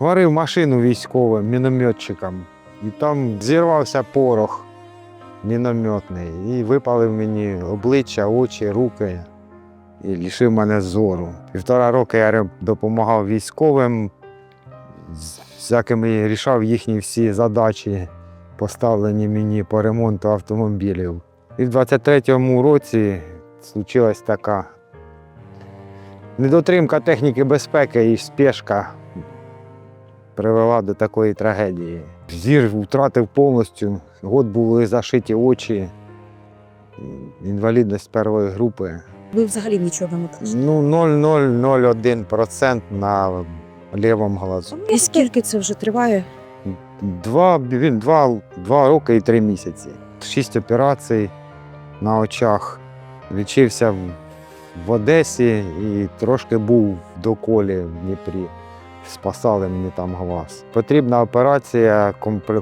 Варив машину військовим, мінометчиком. І там зірвався порох мінометний. І випалив мені обличчя, очі, руки і лишив мене зору. Півтора роки я допомагав військовим, всякими рішав їхні всі задачі, поставлені мені по ремонту автомобілів. І в 23-му році случилась така недотримка техніки безпеки і спешка привела до такої трагедії. Зір втратив повністю, год були зашиті очі, інвалідність першої групи. Ви взагалі нічого не кажете. Ну, 0,001% на лівому глазу. І скільки це вже триває? Два, два, два роки і три місяці. Шість операцій на очах. Лічився в, Одесі і трошки був в доколі в Дніпрі. Спасали мені там глаз. Потрібна операція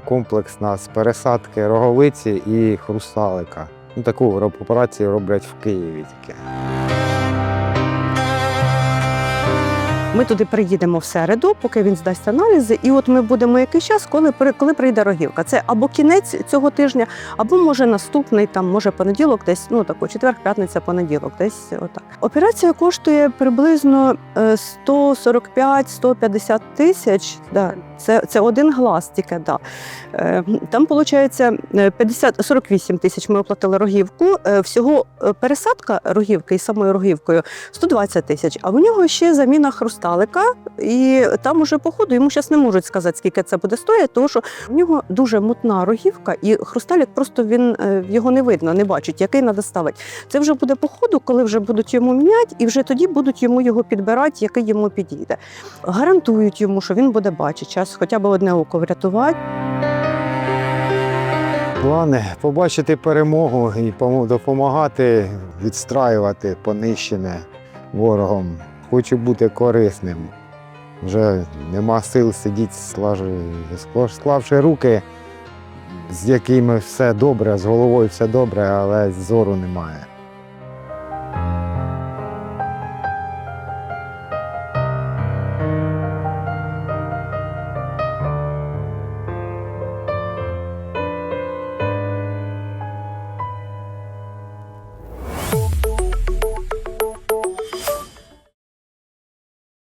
комплексна з пересадки роговиці і хрусталика. Ну, таку операцію роблять в Києві тільки. Ми туди приїдемо в середу, поки він здасть аналізи, і от ми будемо якийсь час, коли, коли прийде рогівка. Це або кінець цього тижня, або може наступний, там може понеділок, десь ну тако, четвер, п'ятниця, понеділок, десь отак. Операція коштує приблизно е, 145-150 тисяч. Да. Це, це один глаз тільки. Да. Е, Там виходить 50, 48 тисяч ми оплатили рогівку. Е, Всього е, пересадка рогівки із самою рогівкою 120 тисяч. А в нього ще заміна хрусталика, і там уже по ходу йому зараз не можуть сказати, скільки це буде стоїти, тому що в нього дуже мутна рогівка, і хрусталик просто він е, його не видно, не бачить, який треба ставити. Це вже буде по ходу, коли вже будуть йому міняти, і вже тоді будуть йому його підбирати, який йому підійде. Гарантують йому, що він буде бачити час, хоча б одне око врятувати. Плани побачити перемогу і допомагати відстраювати понищене ворогом. Хочу бути корисним. Вже нема сил сидіти, склавши руки, з якими все добре, з головою все добре, але зору немає.